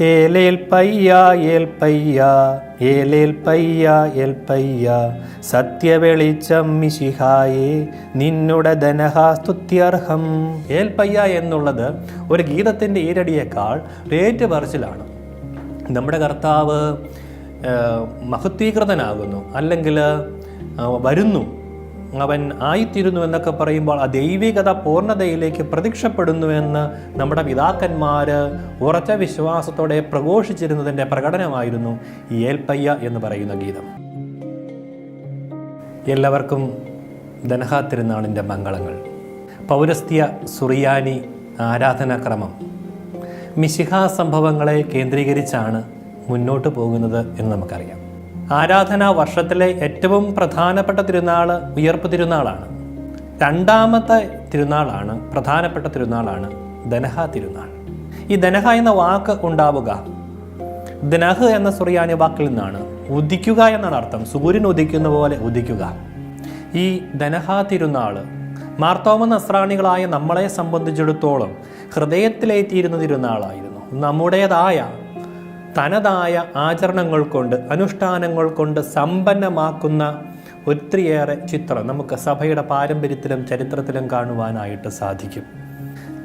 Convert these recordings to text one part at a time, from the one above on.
ഏലേൽ പയ്യ ഏലേൽ പയ്യ ഏൽ പയ്യ. സത്യവെളിച്ചം മിശിഹായേ നിന്നുടെ ധനഹാസ്തുത്യർഹം. ഏൽപ്പയ്യ ഏൽ പയ്യ എന്നുള്ളത് ഒരു ഗീതത്തിന്റെ ഈരടിയേക്കാൾ റേറ്റ് പറച്ചിലാണ്. നമ്മുടെ കർത്താവ് മഹത്വീകൃതനാകുന്നു അല്ലെങ്കിൽ വരുന്നു. അവൻ ആയിത്തീരുന്നു എന്നൊക്കെ പറയുമ്പോൾ ആ ദൈവികത പൂർണതയിലേക്ക് പ്രത്യക്ഷപ്പെടുന്നുവെന്ന് നമ്മുടെ പിതാക്കന്മാർ ഉറച്ച വിശ്വാസത്തോടെ പ്രഘോഷിച്ചിരുന്നതിന്റെ പ്രകടനമായിരുന്നു ഏൽപ്പയ്യ എന്ന് പറയുന്ന ഗീതം. എല്ലാവർക്കും ധനഹാ തിരുനാളിന്റെ മംഗളങ്ങൾ. പൗരസ്ത്യ സുറിയാനി ആരാധനാക്രമം. മിശിഹാ സംഭവങ്ങളെ കേന്ദ്രീകരിച്ചാണ് മുന്നോട്ട് പോകുന്നത് എന്ന് നമുക്കറിയാം. ആരാധനാ വർഷത്തിലെ ഏറ്റവും പ്രധാനപ്പെട്ട തിരുനാൾ ഉയർപ്പ് തിരുനാളാണ്. രണ്ടാമത്തെ തിരുനാളാണ് പ്രധാനപ്പെട്ട തിരുനാളാണ് ദനഹ തിരുനാൾ. ഈ ദനഹ എന്ന വാക്ക് ഉണ്ടാവുക. ദനഹ് എന്ന സുറിയാനി വാക്കിൽ നിന്നാണ് ഉദിക്കുക എന്നാണ് അർത്ഥം. സൂര്യൻ ഉദിക്കുന്ന പോലെ ഉദിക്കുക. ഈ ദനഹ തിരുനാൾ മാർത്തോമ നസ്രാണികളായ നമ്മളെ സംബന്ധിച്ചിടത്തോളം ഹൃദയത്തിലേറ്റിയിരുന്ന തിരുനാളായിരുന്നു. നമ്മുടേതായ തനതായ ആചരണങ്ങൾ കൊണ്ട് അനുഷ്ഠാനങ്ങൾ കൊണ്ട് സമ്പന്നമാക്കുന്ന ഒത്തിരിയേറെ ചിത്രം നമുക്ക് സഭയുടെ പാരമ്പര്യത്തിലും ചരിത്രത്തിലും കാണുവാനായിട്ട് സാധിക്കും.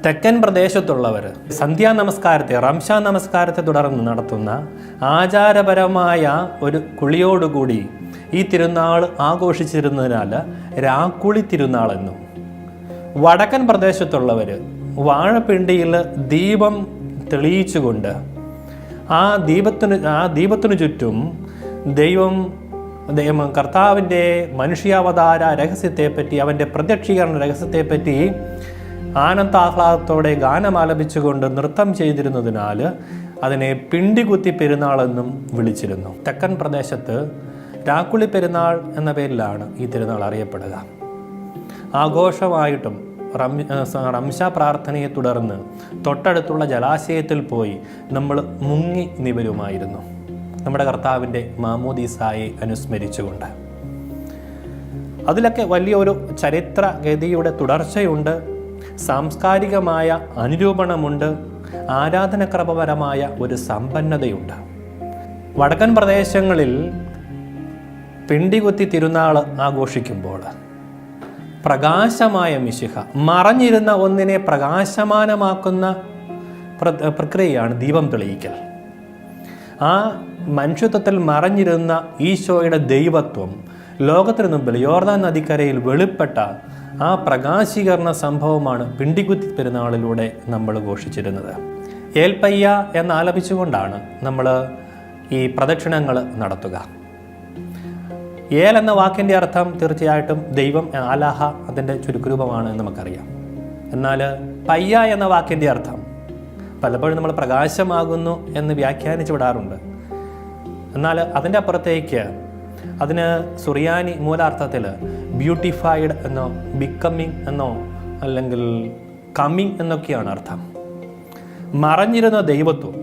തെക്കൻ പ്രദേശത്തുള്ളവർ സന്ധ്യാ നമസ്കാരത്തെ റംഷാ നമസ്കാരത്തെ തുടർന്ന് നടത്തുന്ന ആചാരപരമായ ഒരു കുളിയോടുകൂടി ഈ തിരുനാൾ ആഘോഷിച്ചിരുന്നതിനാൽ രാക്കുളി തിരുനാൾ എന്നും. വടക്കൻ പ്രദേശത്തുള്ളവർ വാഴപ്പിണ്ടിയിൽ ദീപം തെളിയിച്ചുകൊണ്ട് ആ ദീപത്തിന് ആ ദീപത്തിനു ചുറ്റും ദൈവം ദൈവം കർത്താവിന്റെ മനുഷ്യാവതാര രഹസ്യത്തെപ്പറ്റി അവന്റെ പ്രത്യക്ഷീകരണ രഹസ്യത്തെപ്പറ്റി ആനന്ദാഹ്ലാദത്തോടെ ഗാനം ആലപിച്ചുകൊണ്ട് നൃത്തം ചെയ്തിരുന്നതിനാൽ അതിനെ പിണ്ടികുത്തി പെരുന്നാളെന്നും വിളിച്ചിരുന്നു. തെക്കൻ പ്രദേശത്ത് രാക്കുളി പെരുന്നാൾ എന്ന പേരിലാണ് ഈ തിരുനാൾ അറിയപ്പെടുക. ആഘോഷമായിട്ടും റംശ പ്രാർത്ഥനയെ തുടർന്ന് തൊട്ടടുത്തുള്ള ജലാശയത്തിൽ പോയി നമ്മൾ മുങ്ങി നിവരുമായിരുന്നു. നമ്മുടെ കർത്താവിന്റെ മാമോദീസായെ അനുസ്മരിച്ചുകൊണ്ട്. അതിലൊക്കെ വലിയൊരു ചരിത്രഗതിയുടെ തുടർച്ചയുണ്ട്. സാംസ്കാരികമായ അനുരൂപണമുണ്ട്. ആരാധനക്രമപരമായ ഒരു സമ്പന്നതയുണ്ട്. വടക്കൻ പ്രദേശങ്ങളിൽ പിണ്ടികുത്തി തിരുനാൾ ആഘോഷിക്കുമ്പോൾ പ്രകാശമായ മിശിഹ. മറഞ്ഞിരുന്ന ഒന്നിനെ പ്രകാശമാനമാക്കുന്ന പ്ര- പ്രക്രിയയാണ് ദീപം തെളിയിക്കൽ. ആ മനുഷ്യത്വത്തിൽ മറഞ്ഞിരുന്ന ഈശോയുടെ ദൈവത്വം ലോകത്തിന് മുമ്പിൽ യോർദാൻ നദിക്കരയിൽ വെളിപ്പെട്ട ആ പ്രകാശീകരണ സംഭവമാണ് പിണ്ടിക്കുത്തി പെരുന്നാളിലൂടെ നമ്മൾ ഘോഷിച്ചിരുന്നത്. ഏൽപ്പയ്യ എന്നാലപിച്ചുകൊണ്ടാണ് നമ്മൾ ഈ പ്രദക്ഷിണങ്ങൾ നടത്തുക. ഏൽ എന്ന വാക്കിന്റെ അർത്ഥം തീർച്ചയായിട്ടും ദൈവം ആലാഹ അതിന്റെ ചുരുക്കുരൂപമാണ് എന്ന് നമുക്കറിയാം. എന്നാൽ പയ്യ എന്ന വാക്കിന്റെ അർത്ഥം പലപ്പോഴും നമ്മൾ പ്രകാശമാകുന്നു എന്ന് വ്യാഖ്യാനിച്ചു വിടാറുണ്ട്. എന്നാൽ അതിന്റെ അപ്പുറത്തേക്ക് അതിന് സുറിയാനി മൂലാർത്ഥത്തിൽ ബ്യൂട്ടിഫൈഡ് എന്നോ ബിക്കമ്മിങ് എന്നോ അല്ലെങ്കിൽ കമ്മിങ് എന്നൊക്കെയാണ് അർത്ഥം. മറഞ്ഞിരുന്ന ദൈവത്വം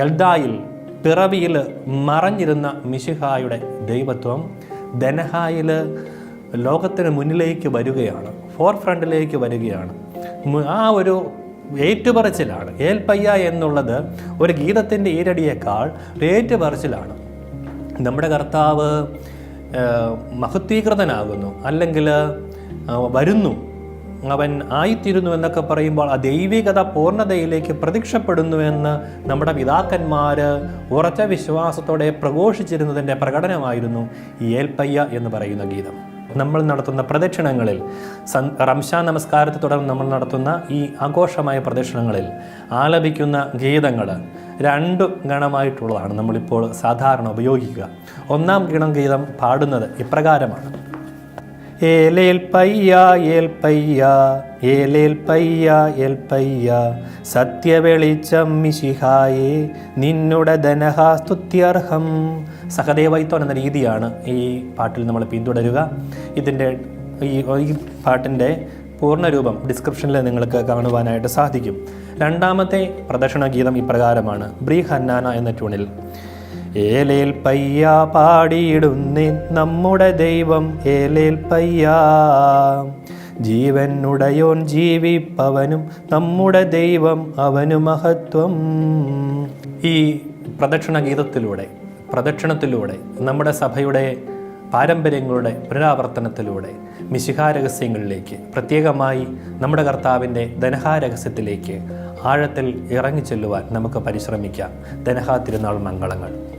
എൽദായിൽ പിറവിയിൽ മറഞ്ഞിരുന്ന മിശിഹായുടെ ദൈവത്വം ദനഹായിൽ ലോകത്തിന് മുന്നിലേക്ക് വരികയാണ് ഫോർ ഫ്രണ്ടിലേക്ക് വരികയാണ് ആ ഒരു ഏറ്റുപറച്ചിലാണ്. ഏൽപ്പയ്യ എന്നുള്ളത് ഒരു ഗീതത്തിന്റെ ഈരടിയേക്കാൾ ഏറ്റുപറച്ചിലാണ്. നമ്മുടെ കർത്താവ് മഹത്വീകൃതനാകുന്നു അല്ലെങ്കിൽ വരുന്നു. അവൻ ആയിത്തീരുന്നു എന്നൊക്കെ പറയുമ്പോൾ ആ ദൈവികത പൂർണതയിലേക്ക് പ്രത്യക്ഷപ്പെടുന്നുവെന്ന് നമ്മുടെ പിതാക്കന്മാർ ഉറച്ച വിശ്വാസത്തോടെ പ്രഘോഷിച്ചിരുന്നതിന്റെ പ്രകടനമായിരുന്നു ഏൽപ്പയ്യ എന്ന് പറയുന്ന ഗീതം. നമ്മൾ നടത്തുന്ന പ്രദക്ഷിണങ്ങളിൽ സൻ റംശാ നമസ്കാരത്തെ തുടർന്ന് നമ്മൾ നടത്തുന്ന ഈ ആഘോഷമായ പ്രദക്ഷിണങ്ങളിൽ ആലപിക്കുന്ന ഗീതങ്ങൾ രണ്ട് ഗണമായിട്ടുള്ളതാണ് നമ്മളിപ്പോൾ സാധാരണ ഉപയോഗിക്കുക. ഒന്നാം ഗീണം ഗീതം പാടുന്നത് ഇപ്രകാരമാണ്. ഏലേൽ പയ്യ ഏൽ പയ്യ ഏലേൽ പയ്യ ഏൽ പയ്യ. സത്യവെളിച്ചം മിശിഹായേ നിന്നുടെ ധനഹാസ്തുത്യർഹം. സ്തുത്യർഹം സഹദേവൈത്വം എന്ന രീതിയാണ് ഈ പാട്ടിൽ നമ്മൾ പിന്തുടരുക. ഇതിന്റെ ഈ ഈ പാട്ടിന്റെ പൂർണരൂപം ഡിസ്ക്രിപ്ഷനിൽ നിങ്ങൾക്ക് കാണുവാനായിട്ട് സാധിക്കും. രണ്ടാമത്തെ പ്രദക്ഷിണ ഗീതം ഇപ്രകാരമാണ് ബ്രീ ഹന്നാന എന്ന ട്യൂണിൽ. ഏലേൽ പയ്യ പാടിയിടുന്നേ നമ്മുടെ ദൈവം ഏലേൽ പയ്യ. ജീവനുടയോൻ ജീവിപ്പവനും നമ്മുടെ ദൈവം അവനു മഹത്വം. ഈ പ്രദക്ഷിണ ഗീതത്തിലൂടെ പ്രദക്ഷിണത്തിലൂടെ നമ്മുടെ സഭയുടെ പാരമ്പര്യങ്ങളുടെ പുനരാവർത്തനത്തിലൂടെ മിശിഹാരഹസ്യങ്ങളിലേക്ക് പ്രത്യേകമായി നമ്മുടെ കർത്താവിന്റെ ധനഹാരഹസ്യത്തിലേക്ക് ആഴത്തിൽ ഇറങ്ങി ചെല്ലുവാൻ നമുക്ക് പരിശ്രമിക്കാം. ധനഹാ തിരുനാൾ മംഗളങ്ങൾ.